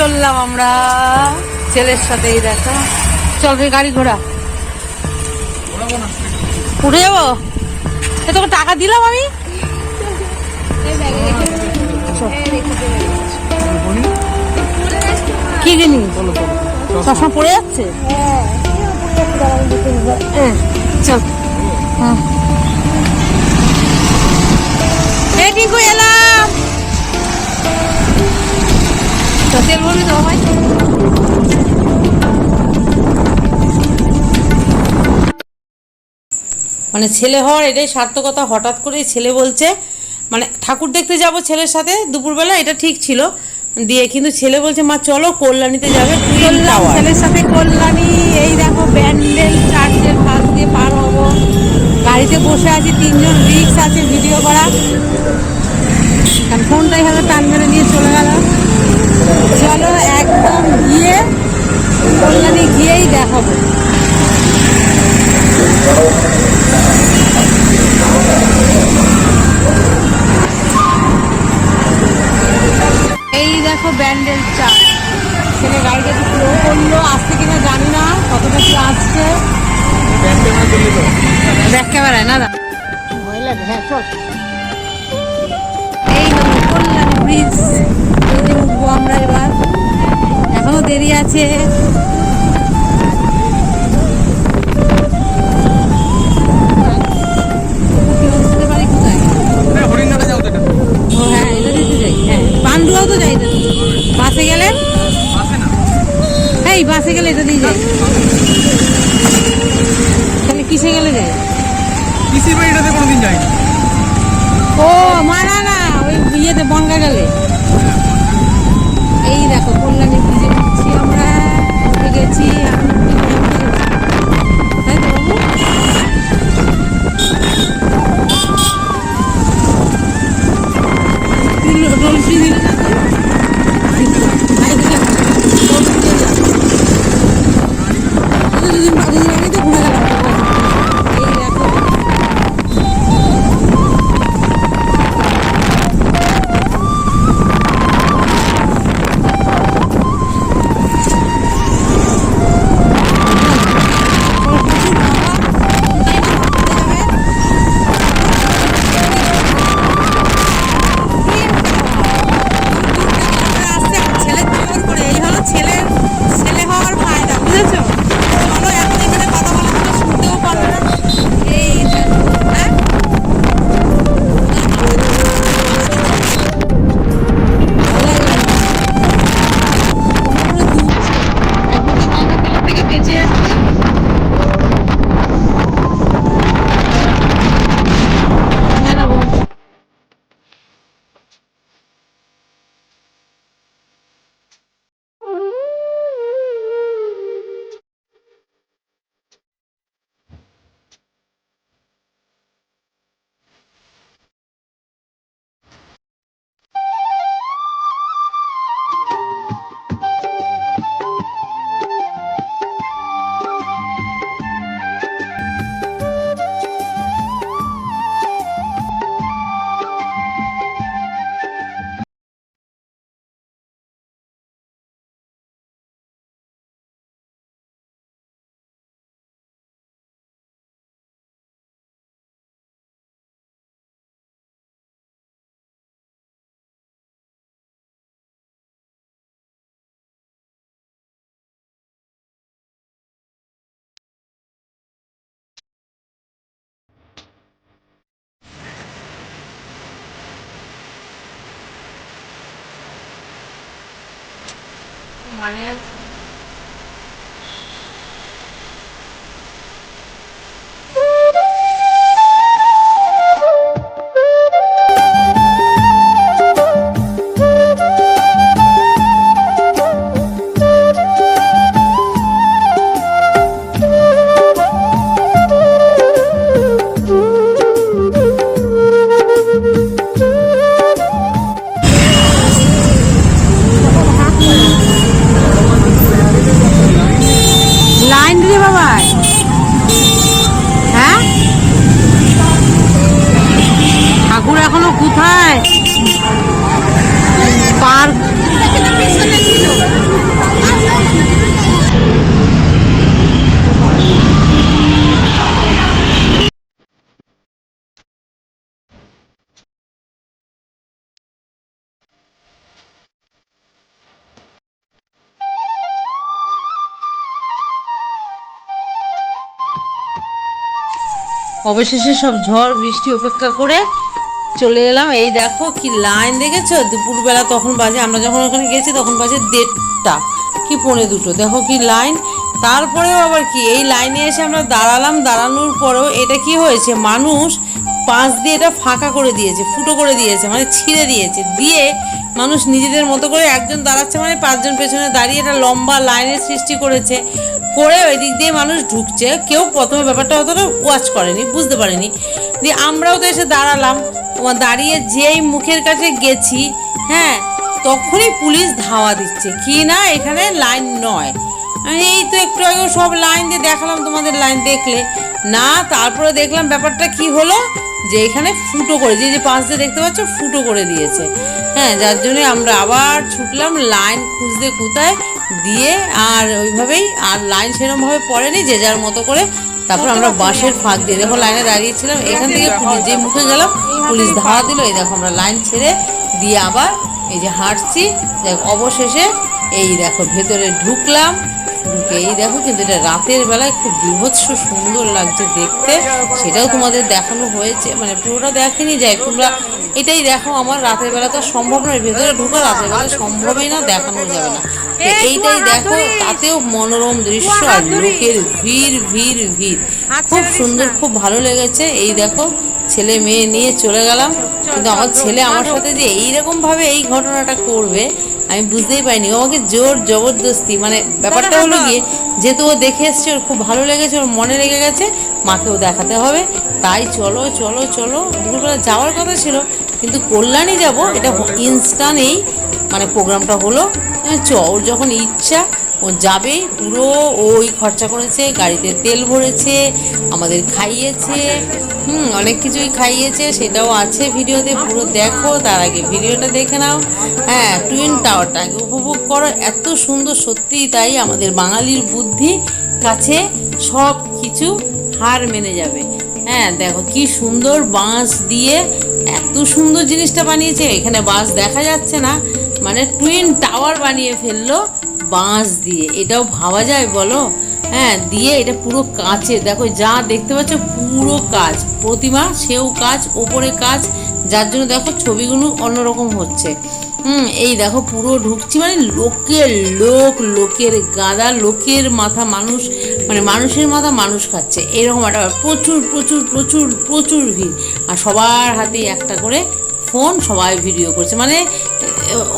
চললাম আমরা। ছেলের সাথেই দেখো। চল রে গাড়ি ঘোড়া উঠে যাব? এ তোকে টাকা দিলাম আমি? কি জিনিস চশমা পড়ে যাচ্ছে? হ্যাঁ, মানে ছেলে হওয়ার এটাই সার্থকতা হঠাৎ করেই ছেলে বলছে মানে ঠাকুর দেখতে যাব ছেলের সাথে দুপুরবেলা এটা ঠিক ছিল। দিয়ে কিন্তু ছেলে বলছে মা চলো কল্যাণীতে যাবে ছেলের সাথে কল্যাণী এই দেখো ব্যান্ডেল চার্চের পাশ দিয়ে পার হব। গাড়িতে বসে আছি তিনজন রিক্স আছে ভিডিও করা। ফোনটাই হয়তো টান মেরে নিয়ে চলে গেল। চলো একদম গিয়ে কল্যাণী গিয়েই দেখাবো। এই দেখো ব্যান্ডেল চা ছেলে গাড়িটা একটু স্লো করল আসছে কিনা জানি না কতটা কি আসছে। ব্যাক ক্যামেরায় না। ভয় লাগে হ্যাঁ চল। এই হলো ব্রিজ আমরা এবার। এখনও দেরি আছে। বাসে গেলে এটা দিয়ে যাই। তাহলে কিসে গেলে যাই? পিসির বাড়িটাতে কোনোদিন যাইনি? ও মারা না ওই ইয়েতে বনগা গেলে। এই দেখো কল্যাণী ব্রিজে উঠছি আমরা গেছি রোল ফ্রি দিলে মানে অবশেষে সব ঝড়, বৃষ্টি উপেক্ষা করে চলে এলাম। এই দেখো কি লাইন দেখেছ? দুপুরবেলা তখন বাজে, আমরা যখন ওখানে গেছি তখন বাজে দেড়টা কি পৌনে দুটো। দেখো কি লাইন তারপরেও আবার কি, এই লাইনে এসে আমরা দাঁড়ালাম। দাঁড়ানোর পরেও এটা কি হয়েছে? মানুষ পাঁচ দিয়ে এটা ফাঁকা করে দিয়েছে, ফুটো করে দিয়েছে মানে ছিঁড়ে দিয়েছে। দিয়ে মানুষ নিজেদের মতো করে একজন দাঁড়াচ্ছে মানে পাঁচজন পেছনে দাঁড়িয়ে একটা লম্বা লাইনের সৃষ্টি করেছে। করে ওই দিক দিয়ে মানুষ ঢুকছে। কেউ প্রথমে ব্যাপারটা অতটা ওয়াচ করেনি, বুঝতে পারেনি। দিয়ে আমরাও তো এসে দাঁড়ালাম। দাঁড়িয়ে যেই মুখের কাছে গেছি হ্যাঁ তখনই পুলিশ ধাওয়া দিচ্ছে। কি না, এখানে লাইন নয়। আমি এই তো একটু আগে সব লাইন দিয়ে দেখালাম তোমাদের লাইন দেখলে। না, তারপরে দেখলাম ব্যাপারটা কি হলো, যে এখানে ফুটো করে, যে যে পাশ দিয়ে দেখতে পাচ্ছ, ফুটো করে দিয়েছে। হ্যাঁ যার জন্য আমরা আবার ছুটলাম লাইন খুঁজতে কোথায় দিয়ে আর ওইভাবেই আর লাইন সেরমভাবে পড়েনি যে যার মতো করে তারপর আমরা বাসের ফাঁক দিয়ে দেখো লাইনে দাঁড়িয়েছিলাম এখান থেকে পুলিশ যে মুখে গেলাম পুলিশ ধাওয়া দিল এই দেখো আমরা লাইন ছেড়ে দিয়ে আবার এই যে হাঁটছি দেখ অবশেষে এই দেখো ভেতরে ঢুকলাম ঢুকে এই দেখো কিন্তু এটা রাতের বেলায় খুব বিভৎস সুন্দর লাগছে দেখতে। সেটাও তোমাদের দেখানো হয়েছে। মানে পুরোটা দেখেনি যায় তোমরা এটাই দেখো আমার রাতের বেলা তো সম্ভব নয়। ভেতরে ঢুকা রাতের বেলা সম্ভবই না দেখানো যাবে না। এইটাই দেখো তাতেও মনোরম দৃশ্য আর লোকের ভিড় ভিড় ভিড়। খুব সুন্দর খুব ভালো লেগেছে। এই দেখো ছেলে মেয়ে নিয়ে চলে গেলাম। কিন্তু আমার ছেলে আমার সাথে যে এইরকম ভাবে এই ঘটনাটা করবে আমি বুঝতেই পারিনি। আমাকে জোর জবরদস্তি মানে ব্যাপারটা হলো গিয়ে যেহেতু ও দেখে এসছে ওর খুব ভালো লেগেছে ওর মনে লেগে গেছে মাকেও দেখাতে হবে। তাই চলো চলো চলো। দুপুরবেলা যাওয়ার কথা ছিল কিন্তু কল্যাণী যাব এটা ইনস্টানেই মানে প্রোগ্রামটা হলো। আহ, চ ওর যখন ইচ্ছা ও যাবে, পুরো ওই খরচা করেছে, গাড়িতে তেল ভরেছে, আমাদের খাইয়েছে, হুম, অনেক কিছুই খাইয়েছে, সেটাও আছে ভিডিওতে, পুরো দেখো, তার আগে ভিডিওটা দেখে নাও। হ্যাঁ টুইন টাওয়ারটা আগে উপভোগ করো, এত সুন্দর, সত্যিই তাই, আমাদের বাঙালির বুদ্ধি কাছে সব কিছু হার মেনে যাবে। হ্যাঁ দেখো কি সুন্দর বাঁশ দিয়ে এত সুন্দর জিনিসটা বানিয়েছে, এখানে বাঁশ দেখা যাচ্ছে না মানে টুইন টাওয়ার বানিয়ে ফেলল বাঁশ দিয়ে, এটাও ভাবা যায় বলো? হ্যাঁ দিয়ে এটা পুরো কাচের দেখো যা দেখতে পাচ্ছ পুরো কাজ প্রতিমা, সেও কাজ ওপরে কাজ যার জন্য দেখো ছবিগুলো অন্যরকম হচ্ছে। হুম, এই দেখো পুরো ঢুকছি মানে লোকের লোক, লোকের গাদা, লোকের মাথা মানুষ মানে মানুষের মাথা মানুষ খাচ্ছে, এরকম একটা। প্রচুর প্রচুর প্রচুর প্রচুর ভিড়। আর সবার হাতেই একটা করে ফোন, সবাই ভিডিও করছে। মানে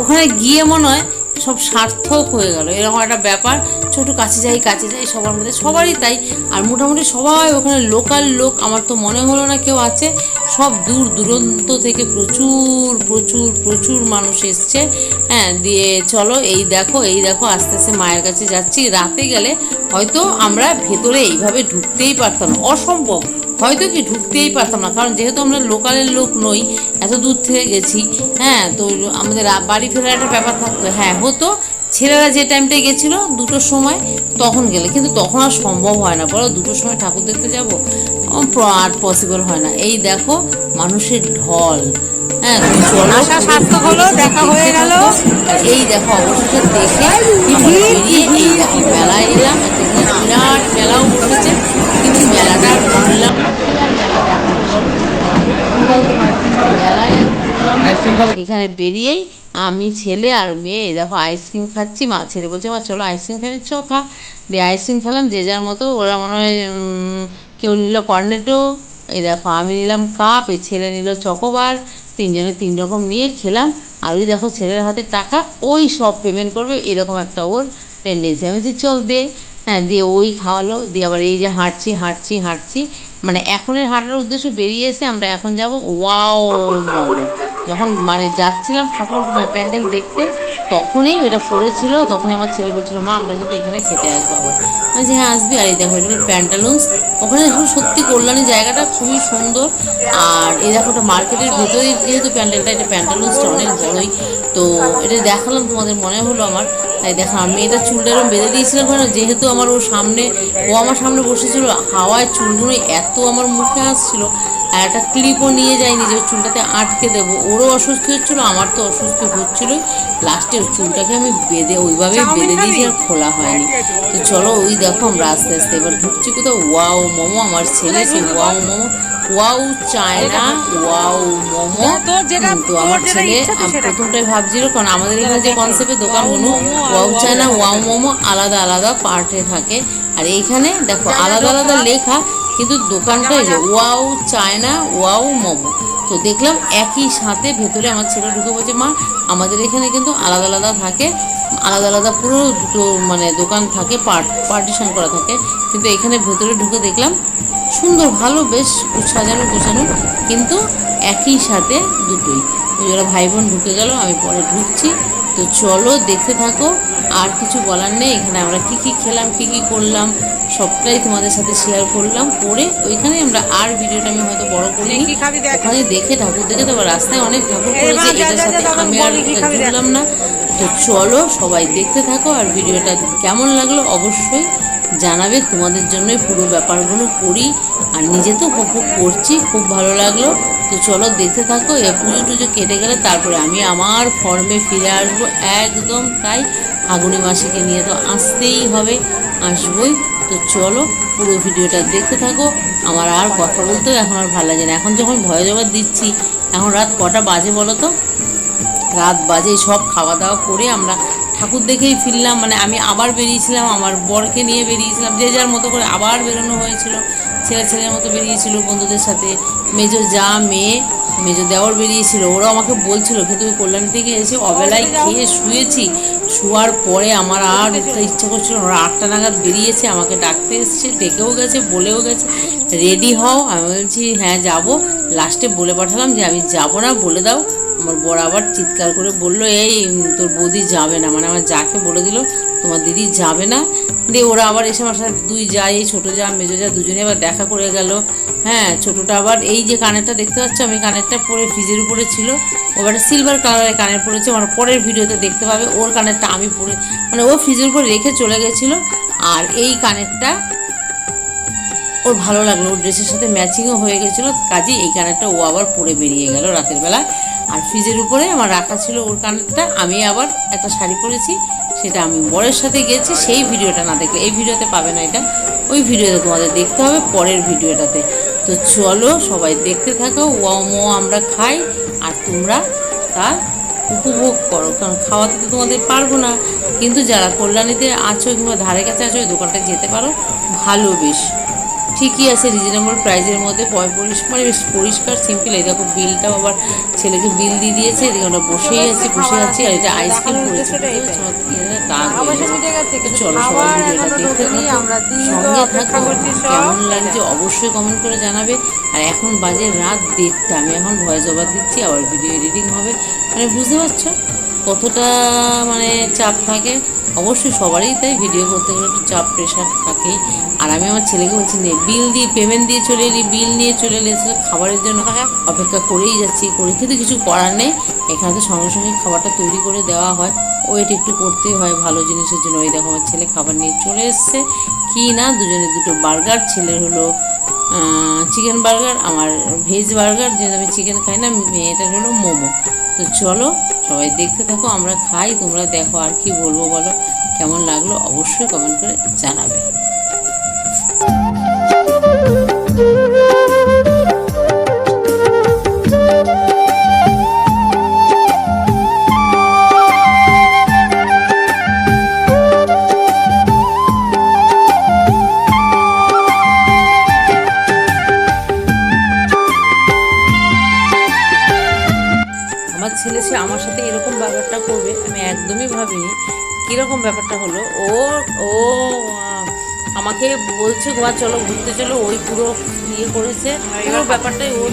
ওখানে গিয়ে মনে হয় সব সার্থক হয়ে গেল। এরকম একটা ব্যাপার, ছোট কাছে যাই কাছে যাই, সবার মধ্যে, সবারই তাই। আর মোটামুটি সবাই ওখানে লোকাল লোক, আমার তো মনে হলো না কেউ আছে। সব দূর দূরন্ত থেকে প্রচুর প্রচুর প্রচুর মানুষ এসছে। হ্যাঁ দিয়ে চলো, এই দেখো এই দেখো, আস্তে আস্তে মায়ের কাছে যাচ্ছি। রাতে গেলে হয়তো আমরা ভেতরে এইভাবে ঢুকতেই পারতাম অসম্ভব। হয়তো কি ঢুকতেই পারতাম না কারণ যেহেতু আমরা লোকালের লোক নই এত দূর থেকে গেছি হ্যাঁ তো আমাদের বাড়ি ফেরার একটা ব্যাপার থাকতো। হ্যাঁ হতো ছেলেরা যে টাইমটায় গেছিল দুটোর সময় তখন গেলে কিন্তু তখন আর সম্ভব হয় না। বলো দুটোর সময় ঠাকুর দেখতে যাব? আর পসিবল হয় না। এই দেখো মানুষের ঢল। হ্যাঁ তো সার্থক হলো, দেখা হয়ে গেল। এই দেখো অবশেষে দেখে বেরিয়ে এই মেলায় এলাম। একটা বিরাট মেলাও বসেছে। কিন্তু মেলাটা এখানে বেরিয়েই আমি ছেলে আর মেয়ে, দেখো আইসক্রিম খাচ্ছি, মা ছেলে বলছে, মা, চলো আইসক্রিম খেলে চ খা। দিয়ে আইসক্রিম খেলাম, যে যার মতো ওরা মনে হয় কেউ নিল কর্নেটো এই দেখো আমি নিলাম কাপ এই ছেলে নিল চকোবার তিনজনে তিন রকম নিয়ে খেলাম। আর ওই দেখো ছেলের হাতে টাকা, ওই সব পেমেন্ট করবে, এরকম একটা ওর টেন্ডেন্সি আমি বলছি, চল দে। হ্যাঁ দিয়ে ওই খাওয়ালো, দিয়ে আবার এই যে হাঁটছি হাঁটছি হাঁটছি। মানে এখনের হাঁটার উদ্দেশ্য বেরিয়ে এসে আমরা এখন যাব, ওয়াও যখন মানে যাচ্ছিলাম ঠাকুর প্যান্ডেল দেখতে তখনই এটা পড়েছিল তখনই আমার ছেলে বলছিল, মা, আমরা কিন্তু এখানে খেতে আসব আবার। যে হ্যাঁ আসবি। আর এই দেখো এটা প্যান্টালুন্স ওখানে এখন সত্যি কল্যাণী জায়গাটা খুবই সুন্দর। আর এই দেখো, ওটা মার্কেটের ভেতরেই যেহেতু প্যান্ডেলটা এটা প্যান্টালুন্সটা অনেক বড়ই তো এটা দেখালাম তোমাদের, মনে হলো আমার। তাই দেখো, আমি এটা চুলটা এরকম বেঁধে দিয়েছিলাম কারণ যেহেতু আমার ও সামনে, ও আমার সামনে বসেছিল, হাওয়ায় চুলগুলো এত আমার মুখে আসছিল, আর একটা ক্লিপও নিয়ে যায়নি যে ওর চুলটাতে আটকে দেবো। ওরও অসুস্থ হচ্ছিল, আমার তো অসুস্থ হচ্ছিলোই। লাস্টে ওর চুলটাকে আমি বেঁধে ওইভাবে বেঁধে দিয়েছি আর খোলা হয়নি। তো চলো ওই দেখো আমরা আস্তে আস্তে এবার ঢুকছি কোথাও। ওয়াও মোমো আমার ছেলে সেই wow momo. Wow China wow momo তোর যেটা- তো আমার ছেলে প্রথমটাই ভাবছিল কারণ আমাদের এখানে যে কনসেপ্টের দোকানগুলো ওয়াও চায়না ওয়াও মোমো আলাদা আলাদা পার্টে থাকে। আর এইখানে দেখো আলাদা আলাদা লেখা কিন্তু দোকানটা এই যে ওয়াও চায়না ওয়াও মোমো তো দেখলাম একই সাথে ভেতরে আমার ছেলে ঢুকে বলছে মা আমাদের এখানে কিন্তু আলাদা আলাদা থাকে আলাদা আলাদা পুরো দুটো মানে দোকান থাকে পার্ট পার্টিশন করা থাকে। কিন্তু এখানে ভেতরে ঢুকে দেখলাম সুন্দর ভালো বেশ সাজানো গোছানো কিন্তু একই সাথে দুটোই। ওরা ভাই বোন ঢুকে গেল আমি পরে ঢুকছি। তো চলো দেখতে থাকো আর কিছু বলার নেই। এখানে আমরা কি কি খেলাম কি কি করলাম সবটাই তোমাদের সাথে শেয়ার করলাম। করে ওইখানে আমরা আর ভিডিওটা আমি হয়তো বড় করিনি। কি খাবি দেখ। ওখানে দেখে ঠাকুর দেখে তো রাস্তায় অনেক ঠাকুর করেছে এটার সাথে আমি আর। জুড়লাম না। তো চলো সবাই দেখতে থাকো আর ভিডিওটা কেমন লাগল অবশ্যই জানাবে, তোমাদের জন্যই পুরো ব্যাপারগুলো করি। আর নিজে তো উপভোগ করছি, খুব ভালো লাগল। তো চলো দেখতে থাকো, এ পুজো টুজো কেটে গেলে তারপরে আমি আমার ফর্মে ফিরে আসব একদম তাই। আগুনি মাসিকে নিয়ে তো আসতেই হবে, আসবই। তো চলো পুরো ভিডিওটা দেখতে থাকো। আমার আর কথা বলতেও এখন আর ভালো লাগে না। এখন যখন ভয় জবাব দিচ্ছি, এখন রাত কটা বাজে বলো তো? রাত বাজে, সব খাওয়া দাওয়া করে আমরা ঠাকুর দেখেই ফিরলাম মানে আমি আবার বেরিয়েছিলাম আমার বরকে নিয়ে বেরিয়েছিলাম যে যার মতো করে আবার বেরোনো হয়েছিল ছেলে ছেলের মতো বেরিয়েছিল বন্ধুদের সাথে। মেজো যা মেয়ে মেজো দেওয়ার বেরিয়েছিল ওরা আমাকে বলছিল কিন্তু ওই কল্যাণ থেকে এসে অবেলায় খেয়ে শুয়েছি? শোয়ার পরে আমার আর উঠতে ইচ্ছা করছিল ওরা আটটা নাগাদ বেরিয়েছে আমাকে ডাকতে এসছে ডেকেও গেছে বলেও গেছে রেডি হও। আমি বলছি হ্যাঁ যাব। লাস্টে বলে পাঠালাম যে আমি যাব না বলে দাও। আমার বর আবার চিৎকার করে বলল, এই তোর বৌদি যাবে না। মানে আমার যাকে বলে দিল, তোমার দিদি যাবে না। দিয়ে ওরা আবার এসে আমার সাথে, দুই যা এই ছোটো যা, মেজো যা দুজনে আবার দেখা করে গেল। হ্যাঁ ছোটোটা আবার এই যে কানেরটা দেখতে পাচ্ছ, আমি কানেরটা পরে ফ্রিজের উপরে ছিল। ওবার সিলভার কালারের কানের পরেছে আমার পরের ভিডিওতে দেখতে পাবে, ওর কানেরটা আমি পরে মানে ও ফ্রিজের উপরে রেখে চলে গেছিল। আর এই কানেরটা ওর ভালো লাগল, ওর ড্রেসের সাথে ম্যাচিংও হয়ে গেছিল। কাজে এই কানেরটা ও আবার পরে বেরিয়ে গেল রাতের বেলা। আর ফ্রিজের উপরে আমার রাখা ছিল ওর কানেরটা, আমি আবার একটা শাড়ি পরেছি, সেটা আমি বরের সাথে গেছি, সেই ভিডিওটা না দেখলে, এই ভিডিওতে পাবে না এটা, ওই ভিডিওতে তোমাদের দেখতে হবে পরের ভিডিওটাতে। তো চলো সবাই দেখতে থাকো ওমো আমরা খাই, আর তোমরা তার উপভোগ করো, কারণ খাওয়াতে তো তোমাদের পারব না। কিন্তু যারা কল্যাণীতে আছো কিংবা ধারে কাছে আছো, ওই দোকানটায় যেতে পারো ভালো বেশ ঠিকই আছে রিজনেবল প্রাইসের মধ্যে পরিষ্কার মানে বেশ পরিষ্কার সিম্পল এই দেখো বিলটাও আবার ছেলেকে বিল দিয়ে দিয়েছে এদিকে আমরা বসেই আছি বসে আছি আর এটা আইসক্রিম করেছে। চলো সবাই ভিডিওটা দেখতে সঙ্গে থাকো কেমন লাগছে অবশ্যই কমেন্ট করে জানাবে। আর এখন বাজে রাত দেড়টা আমি এখন ভয়েস ওভার দিচ্ছি আবার ভিডিও এডিটিং হবে। মানে বুঝতে পারছ? কতটা মানে চাপ থাকে? অবশ্যই সবারই তাই ভিডিও করতে গেলে একটু চাপ প্রেশার থাকেই। আর আমি আমার ছেলেকে বলছি, নে বিল দিয়ে পেমেন্ট দিয়ে চলে এলি বিল নিয়ে চলে এলি খাবারের জন্য অপেক্ষা করেই যাচ্ছি করে কিন্তু কিছু করার নেই। এখানে তো সঙ্গে সঙ্গে খাবারটা তৈরি করে দেওয়া হয়। ওয়েট একটু করতেই হয় ভালো জিনিসের জন্য। ওই দেখো আমার ছেলে খাবার নিয়ে চলে এসছে। কি না, দুজনে দুটো বার্গার ছেলের হলো চিকেন বার্গার আমার ভেজ বার্গার যেহেতু আমি চিকেন খাই না, মেয়েটার হলো মোমো। তো চলো, সবাই দেখতে থাকো, আমরা খাই, তোমরা দেখো আর কি বলব বলো। কেমন লাগল অবশ্যই কমেন্ট করে জানাবে। ব্যাপারটা হলো, ও ও আমাকে বলছে গোয়া চলো, ঘুরতে চলো। ওই পুরো ইয়ে করেছে। পুরো ব্যাপারটাই ওর